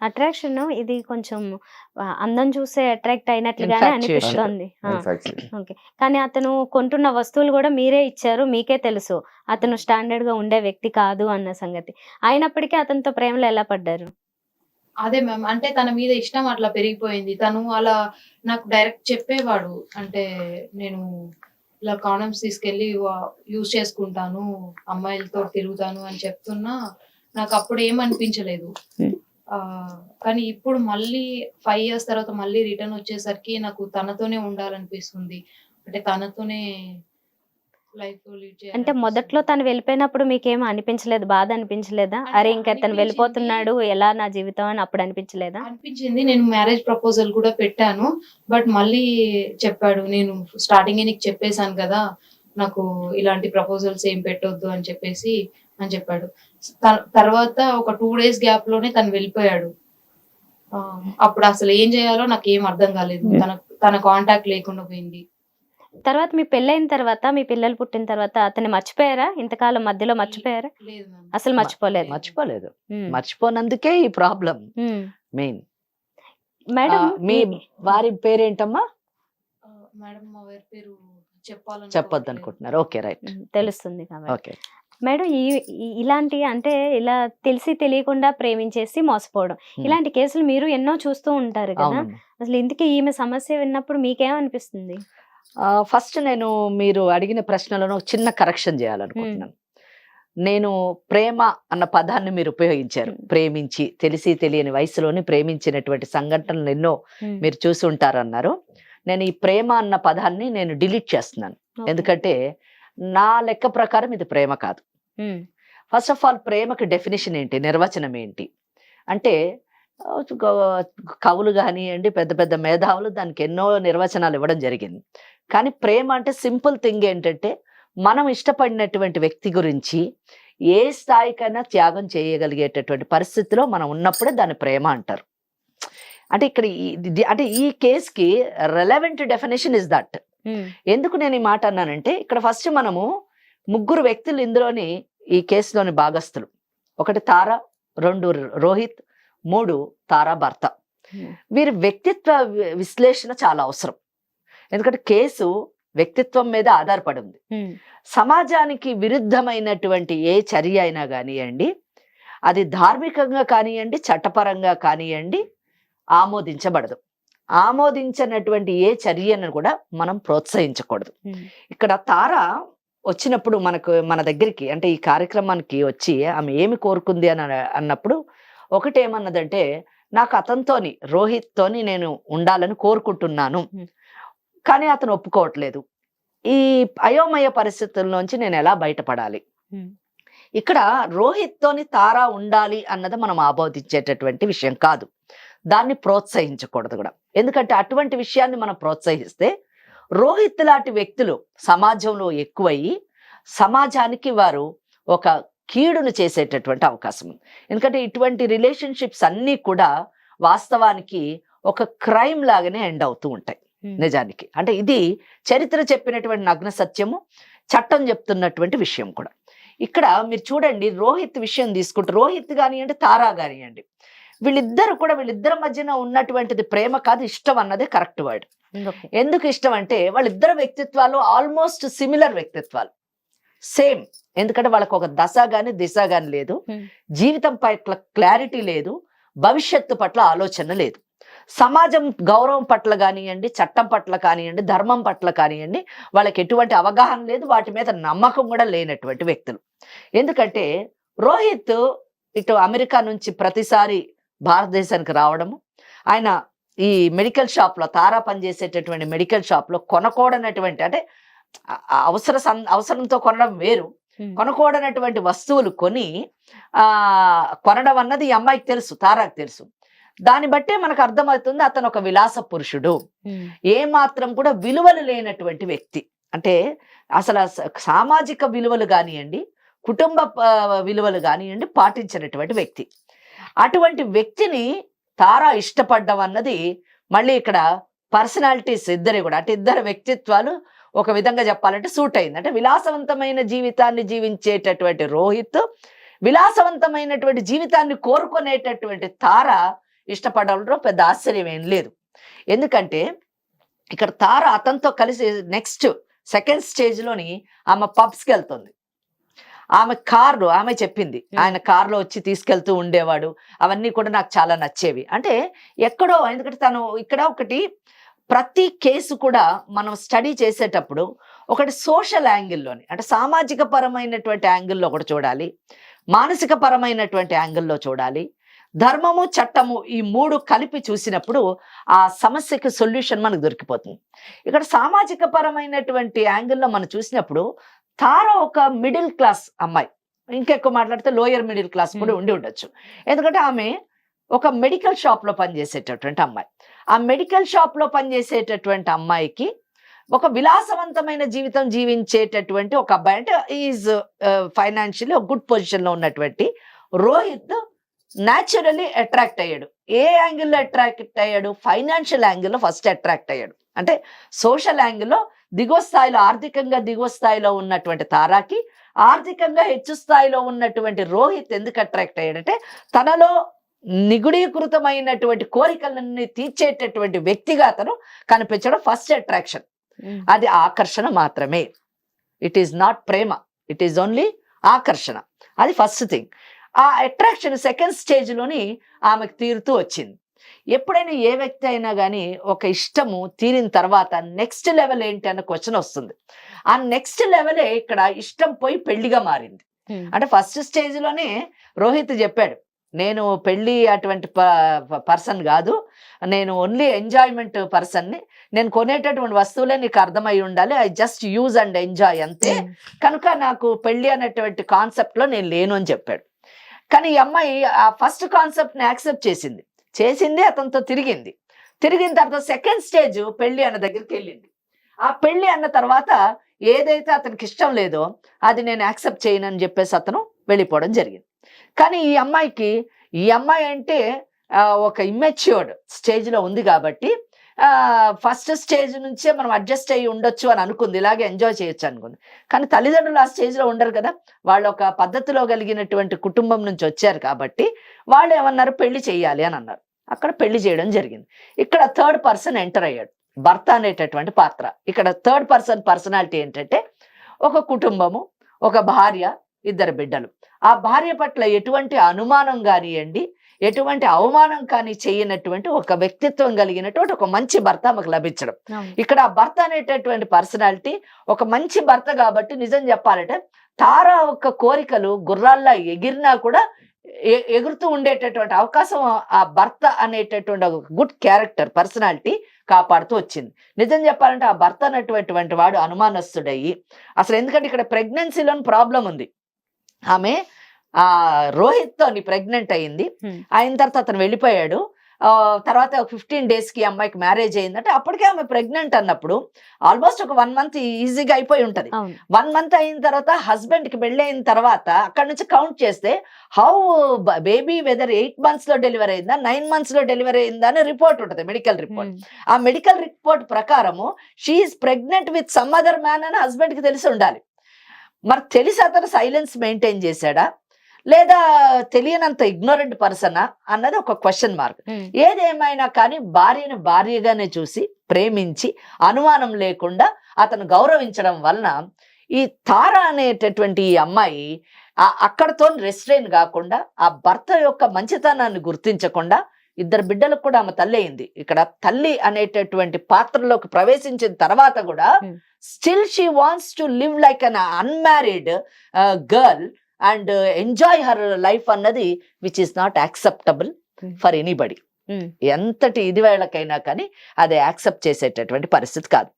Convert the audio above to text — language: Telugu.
అట్రాక్షన్ ఇది కొంచెం అందం చూసే అట్రాక్ట్ అయినట్లుగానే. అనిపిస్తోంది. ఓకే. కానీ అతను కొంటున్న వస్తువులు కూడా మీరే ఇచ్చారు మీకే తెలుసు. అతను స్టాండర్డ్గా ఉండే వ్యక్తి కాదు అన్న సంగతి. అయినప్పటికీ అతనితో ప్రేమలో ఎలా పడ్డారు? అదే మ్యామ్. అంటే తన మీద ఇష్టం అట్లా పెరిగిపోయింది. తను అలా నాకు డైరెక్ట్ చెప్పేవాడు. అంటే నేను ఇలా కాండమ్స్ తీసుకెళ్ళి యూజ్ చేసుకుంటాను అమ్మాయిలతో తిరుగుతాను అని చెప్తున్నా నాకు అప్పుడు ఏం అనిపించలేదు. ఆ, కానీ ఇప్పుడు మళ్ళీ ఫైవ్ ఇయర్స్ తర్వాత మళ్ళీ రిటర్న్ వచ్చేసరికి నాకు తనతోనే ఉండాలనిపిస్తుంది. అంటే తనతోనే లైఫ్ లీడ్ అంటే మొదట్లో తను వెళ్ళిపోయినప్పుడు మీకేం అనిపించలేదు బాధ అనిపించలేదా? అరే ఇంక తను. వెళ్ళిపోతున్నాడు ఎలా నా జీవితం అని అప్పుడు అనిపించలేదా? అనిపించింది. నేను మ్యారేజ్ ప్రపోజల్ కూడా పెట్టాను. బట్ మళ్ళీ చెప్పాడు నేను స్టార్టింగ్ నీకు చెప్పేశాను కదా నాకు ఇలాంటి ప్రపోజల్స్ ఏం పెట్టొద్దు అని చెప్పేసి అని చెప్పాడు. త- తర్వాత ఒక టూ డేస్ గ్యాప్లోనే తను వెళ్ళిపోయాడు. అప్పుడు అసలు ఏం చేయాలో నాకు ఏం అర్థం కాలేదు. తన తన కాంటాక్ట్ లేకుండా పోయింది. తర్వాత మీ పెళ్ళైన తర్వాత మీ పిల్లలు పుట్టిన తర్వాత అతన్ని మర్చిపోయారా? ఇంతకాలం మధ్యలో మర్చిపోయారా? అసలు మర్చిపోలేదు. మర్చిపోలేదు. మర్చిపోనందుకే ఈ ప్రాబ్లం. మెయిన్. మేడం మీ వారి పేరేంటమ్మా? మేడం మా వారి పేరు చెప్పాలని చెప్పొద్దు అనుకుంటున్నారు ఓకే రైట్. తెలుస్తుంది కాబట్టి ఓకే. మేడం ఈ ఇలాంటి అంటే ఇలా తెలిసి తెలియకుండా ప్రేమించేసి మోసపోవడం. ఇలాంటి కేసులు మీరు ఎన్నో చూస్తూ ఉంటారు కదా. అసలు ఇందుకే ఈమె సమస్య విన్నప్పుడు మీకేమనిపిస్తుంది ఫస్ట్ నేను మీరు అడిగిన ప్రశ్నలను ఒక చిన్న కరెక్షన్ చేయాలనుకుంటున్నాను. నేను ప్రేమ అన్న పదాన్ని మీరు ఉపయోగించారు. ప్రేమించి తెలిసి తెలియని వయసులోని ప్రేమించినటువంటి సంఘటనలు ఎన్నో మీరు చూసి ఉంటారన్నారు. నేను ఈ ప్రేమ అన్న పదాన్ని నేను డిలీట్ చేస్తున్నాను. ఎందుకంటే నా లెక్క ప్రకారం ఇది ప్రేమ కాదు. ఫస్ట్ ఆఫ్ ఆల్ ప్రేమకి డెఫినేషన్ ఏంటి? నిర్వచనం ఏంటి? అంటే కవులు కానివ్వండి పెద్ద పెద్ద మేధావులు దానికి ఎన్నో నిర్వచనాలు ఇవ్వడం జరిగింది. కానీ ప్రేమ అంటే సింపుల్ థింగ్ ఏంటంటే మనం ఇష్టపడినటువంటి వ్యక్తి గురించి ఏ స్థాయికైనా త్యాగం చేయగలిగేటటువంటి పరిస్థితిలో మనం ఉన్నప్పుడే దాన్ని ప్రేమ అంటారు. అంటే ఇక్కడ అంటే ఈ కేసుకి రెలవెంట్ డెఫినేషన్ ఇస్ దట్ ఎందుకు నేను ఈ మాట అన్నానంటే ఇక్కడ ఫస్ట్ మనము ముగ్గురు వ్యక్తులు ఇందులోని ఈ కేసులోని భాగస్థులు. ఒకటి తార రెండు రోహిత్ మూడు తారా భర్త. వీరి వ్యక్తిత్వ విశ్లేషణ చాలా అవసరం. ఎందుకంటే కేసు వ్యక్తిత్వం మీద ఆధారపడి ఉంది. సమాజానికి విరుద్ధమైనటువంటి ఏ చర్య అయినా కానివ్వండి అది ధార్మికంగా కానివ్వండి చట్టపరంగా కానివ్వండి ఆమోదించబడదు. ఆమోదించినటువంటి ఏ చర్యను కూడా మనం ప్రోత్సహించకూడదు. ఇక్కడ తార వచ్చినప్పుడు మనకు మన దగ్గరికి అంటే ఈ కార్యక్రమానికి వచ్చి ఆమె ఏమి కోరుకుంది అని అన- అన్నప్పుడు ఒకటి ఏమన్నదంటే నాకు అతనితోని రోహిత్తోని నేను ఉండాలని కోరుకుంటున్నాను. కానీ అతను ఒప్పుకోవట్లేదు. ఈ అయోమయ పరిస్థితుల్లోంచి నేను ఎలా బయటపడాలి. ఇక్కడ రోహిత్తోని తార ఉండాలి అన్నది మనం ఆబోధించేటటువంటి విషయం కాదు. దాన్ని ప్రోత్సహించకూడదు కూడా. ఎందుకంటే అటువంటి విషయాన్ని మనం ప్రోత్సహిస్తే రోహిత్ లాంటి వ్యక్తులు సమాజంలో ఎక్కువయ్యి సమాజానికి వారు ఒక కీడును చేసేటటువంటి అవకాశం ఉంది. ఎందుకంటే ఇటువంటి రిలేషన్షిప్స్ అన్నీ కూడా వాస్తవానికి ఒక క్రైమ్ లాగానే ఎండ్ అవుతూ ఉంటాయి. నిజానికి. అంటే ఇది చరిత్ర చెప్పినటువంటి నగ్న సత్యము చట్టం చెప్తున్నటువంటి విషయం కూడా. ఇక్కడ మీరు చూడండి రోహిత్ విషయం తీసుకుంటే రోహిత్ కానివ్వండి తారా కానివ్వండి. వీళ్ళిద్దరు కూడా వీళ్ళిద్దరి మధ్యన ఉన్నటువంటిది ప్రేమ కాదు ఇష్టం అన్నదే కరెక్ట్ వర్డ్. ఎందుకు ఇష్టం అంటే వాళ్ళిద్దరు వ్యక్తిత్వాలు ఆల్మోస్ట్ సిమిలర్ వ్యక్తిత్వాలు. సేమ్ ఎందుకంటే వాళ్ళకి ఒక దశ గాని దిశ గాని లేదు. Hmm. జీవితం పట్ల క్లారిటీ లేదు. భవిష్యత్తు పట్ల ఆలోచన లేదు. సమాజం గౌరవం పట్ల కానివ్వండి చట్టం పట్ల కానివ్వండి ధర్మం పట్ల కానివ్వండి వాళ్ళకి ఎటువంటి అవగాహన లేదు. వాటి మీద నమ్మకం కూడా లేనటువంటి వ్యక్తులు. ఎందుకంటే రోహిత్ ఇటు అమెరికా నుంచి ప్రతిసారి భారతదేశానికి రావడము. ఆయన ఈ మెడికల్ షాప్లో తారా పనిచేసేటటువంటి మెడికల్ షాప్లో కొనకూడనటువంటి అంటే అవసర సం- అవసరంతో కొనడం వేరు. కొనకూడనటువంటి వస్తువులు కొని ఆ కొనడం అన్నది ఈ అమ్మాయికి తెలుసు తారాకు తెలుసు. దాన్ని బట్టే మనకు అర్థమవుతుంది అతను ఒక విలాస పురుషుడు. ఏ మాత్రం కూడా విలువలు లేనటువంటి వ్యక్తి. అంటే అసలు సామాజిక విలువలు కానివ్వండి కుటుంబ విలువలు కానివ్వండి పాటించినటువంటి వ్యక్తి. అటువంటి వ్యక్తిని తారా ఇష్టపడ్డం అన్నది మళ్ళీ ఇక్కడ పర్సనాలిటీస్ ఇద్దరి కూడా. అంటే ఇద్దరు వ్యక్తిత్వాలు ఒక విధంగా చెప్పాలంటే సూట్ అయింది. అంటే విలాసవంతమైన జీవితాన్ని జీవించేటటువంటి రోహిత్ విలాసవంతమైనటువంటి జీవితాన్ని కోరుకునేటటువంటి తార ఇష్టపడడంలో పెద్ద ఆశ్చర్యం ఏం లేదు. ఎందుకంటే ఇక్కడ తార అతనితో కలిసి నెక్స్ట్ సెకండ్ స్టేజ్లోని ఆమె పబ్స్కి వెళ్తుంది. ఆమె కార్లు ఆమె చెప్పింది. ఆయన కార్లో వచ్చి తీసుకెళ్తూ ఉండేవాడు. అవన్నీ కూడా నాకు చాలా నచ్చేవి. అంటే ఎక్కడో ఎందుకంటే తను ఇక్కడ ఒకటి ప్రతి కేసు కూడా మనం స్టడీ చేసేటప్పుడు ఒకటి సోషల్ యాంగిల్లోని అంటే సామాజిక పరమైనటువంటి యాంగిల్లో ఒకటి చూడాలి మానసిక పరమైనటువంటి యాంగిల్లో చూడాలి ధర్మము చట్టము ఈ మూడు కలిపి చూసినప్పుడు ఆ సమస్యకి సొల్యూషన్ మనకు దొరికిపోతుంది. ఇక్కడ సామాజిక పరమైనటువంటి యాంగిల్లో మనం చూసినప్పుడు తార ఒక మిడిల్ క్లాస్ అమ్మాయి. ఇంకెక్కువ మాట్లాడితే లోయర్ మిడిల్ క్లాస్ కూడా. ఉండి ఉండొచ్చు. ఎందుకంటే ఆమె ఒక మెడికల్ షాప్లో పనిచేసేటటువంటి అమ్మాయి. ఆ మెడికల్ షాప్లో పనిచేసేటటువంటి అమ్మాయికి ఒక విలాసవంతమైన జీవితం జీవించేటటువంటి ఒక అబ్బాయి. అంటే ఈజ్ ఫైనాన్షియల్లీ ఒక గుడ్ పొజిషన్లో ఉన్నటువంటి రోహిత్ న్యాచురల్లీ అట్రాక్ట్ అయ్యాడు. ఏ యాంగిల్లో అట్రాక్ట్ అయ్యాడు? ఫైనాన్షియల్ యాంగిల్లో ఫస్ట్ అట్రాక్ట్ అయ్యాడు. అంటే సోషల్ యాంగిల్లో దిగువ స్థాయిలో ఆర్థికంగా దిగువ స్థాయిలో ఉన్నటువంటి తారాకి ఆర్థికంగా హెచ్చు స్థాయిలో ఉన్నటువంటి రోహిత్ ఎందుకు అట్రాక్ట్ అయ్యాడంటే తనలో నిగుడీకృతమైనటువంటి కోరికలన్నీ తీర్చేటటువంటి వ్యక్తిగా అతను కనిపించడం ఫస్ట్ అట్రాక్షన్. అది ఆకర్షణ మాత్రమే. ఇట్ ఈస్ నాట్ ప్రేమ. ఇట్ ఈస్ ఓన్లీ ఆకర్షణ. అది ఫస్ట్ థింగ్. ఆ అట్రాక్షన్ సెకండ్ స్టేజ్లోని ఆమెకు తీరుతూ వచ్చింది. ఎప్పుడైనా ఏ వ్యక్తి అయినా కానీ ఒక ఇష్టము తీరిన తర్వాత నెక్స్ట్ లెవెల్ ఏంటి అన్న క్వశ్చన్ వస్తుంది. ఆ నెక్స్ట్ లెవెలే ఇక్కడ ఇష్టం పోయి పెళ్ళిగా మారింది. అంటే ఫస్ట్ స్టేజ్లోనే రోహిత్ చెప్పాడు నేను పెళ్ళి అటువంటి పర్సన్ కాదు. నేను ఓన్లీ ఎంజాయ్మెంట్ పర్సన్ని నేను కొనేటటువంటి వస్తువులే నీకు అర్థమై ఉండాలి. I just use and enjoy అంతే. కనుక నాకు పెళ్ళి అనేటువంటి కాన్సెప్ట్లో నేను లేను అని చెప్పాడు. కానీ ఈ అమ్మాయి ఆ ఫస్ట్ కాన్సెప్ట్ని యాక్సెప్ట్ చేసింది. చేసింది అతనితో తిరిగింది. తిరిగిన తర్వాత సెకండ్ స్టేజ్ పెళ్ళి అన్న దగ్గరికి వెళ్ళింది. ఆ పెళ్ళి అన్న తర్వాత ఏదైతే అతనికి ఇష్టం లేదో అది నేను యాక్సెప్ట్ చేయను అని చెప్పేసి అతను వెళ్ళిపోవడం జరిగింది. కానీ ఈ అమ్మాయికి ఈ అమ్మాయి అంటే ఒక ఇమ్మెచ్యూర్డ్ స్టేజ్లో ఉంది కాబట్టి ఫస్ట్ స్టేజ్ నుంచే మనం అడ్జస్ట్ అయ్యి ఉండొచ్చు అని అనుకుంది. ఇలాగే ఎంజాయ్ చేయొచ్చు అనుకుంది. కానీ తల్లిదండ్రులు ఆ స్టేజ్లో ఉండరు కదా. వాళ్ళు ఒక పద్ధతిలో కలిగినటువంటి కుటుంబం నుంచి వచ్చారు కాబట్టి వాళ్ళు ఏమన్నారు? పెళ్ళి చేయాలి అని అన్నారు. అక్కడ పెళ్ళి చేయడం జరిగింది. ఇక్కడ థర్డ్ పర్సన్ ఎంటర్ అయ్యాడు. భర్త అనేటటువంటి పాత్ర. ఇక్కడ థర్డ్ పర్సన్ పర్సనాలిటీ ఏంటంటే ఒక కుటుంబము ఒక భార్య ఇద్దరు బిడ్డలు. ఆ భార్య పట్ల ఎటువంటి అనుమానం కానివ్వండి ఎటువంటి అవమానం కానీ చేయనటువంటి ఒక వ్యక్తిత్వం కలిగినటువంటి ఒక మంచి భర్త మాకు లభించడం. ఇక్కడ ఆ భర్త అనేటటువంటి పర్సనాలిటీ ఒక మంచి భర్త కాబట్టి నిజం చెప్పాలంటే తార ఒక కోరికలు గుర్రాల్లా ఎగిరినా కూడా ఎగురుతూ ఉండేటటువంటి అవకాశం ఆ భర్త అనేటటువంటి ఒక గుడ్ క్యారెక్టర్ పర్సనాలిటీ కాపాడుతూ వచ్చింది. నిజం చెప్పాలంటే ఆ భర్త అనేటటువంటి వాడు అనుమానస్తుడయ్యి అసలు ఎందుకంటే ఇక్కడ ప్రెగ్నెన్సీలోని ప్రాబ్లం ఉంది. ఆమె ఆ రోహిత్ తోని ప్రెగ్నెంట్ అయింది. అయిన తర్వాత అతను వెళ్ళిపోయాడు. తర్వాత ఒక ఫిఫ్టీన్ డేస్కి అమ్మాయికి మ్యారేజ్ అయిందంటే అప్పటికే ఆమె ప్రెగ్నెంట్ అన్నప్పుడు ఆల్మోస్ట్ ఒక వన్ మంత్ ఈజీగా అయిపోయి ఉంటది. వన్ మంత్ అయిన తర్వాత హస్బెండ్కి పెళ్ళి అయిన తర్వాత అక్కడ నుంచి కౌంట్ చేస్తే హౌ బేబీ వెదర్ ఎయిట్ మంత్స్లో డెలివరీ అయిందా నైన్ మంత్స్లో డెలివరీ అయిందా అని రిపోర్ట్ ఉంటుంది మెడికల్ రిపోర్ట్. ఆ మెడికల్ రిపోర్ట్ ప్రకారము she is pregnant with some other man అని హస్బెండ్కి తెలిసి ఉండాలి. మరి తెలిసి అతను సైలెన్స్ మెయింటైన్ చేశాడా? లేదా తెలియనంత ఇగ్నోరెంట్ పర్సనా అన్నది ఒక క్వశ్చన్ మార్క్. ఏదేమైనా కానీ భార్యను భార్యగానే చూసి ప్రేమించి అనుమానం లేకుండా అతను గౌరవించడం వలన ఈ తార అనేటటువంటి ఈ అమ్మాయి అక్కడతో రెస్ట్రైన్ కాకుండా ఆ భర్త యొక్క మంచితనాన్ని గుర్తించకుండా ఇద్దరు బిడ్డలకు కూడా ఆమె తల్లి అయింది ఇక్కడ తల్లి అనేటటువంటి పాత్రలోకి ప్రవేశించిన తర్వాత కూడా. Still she wants to live like un unmarried girl and enjoy her life అన్నది which is not acceptable Hmm. For anybody um. ఎంతటి ఇది వేళకైనా కానీ అది యాక్సెప్ట్ చేసేటటువంటి పరిస్థితి కాదు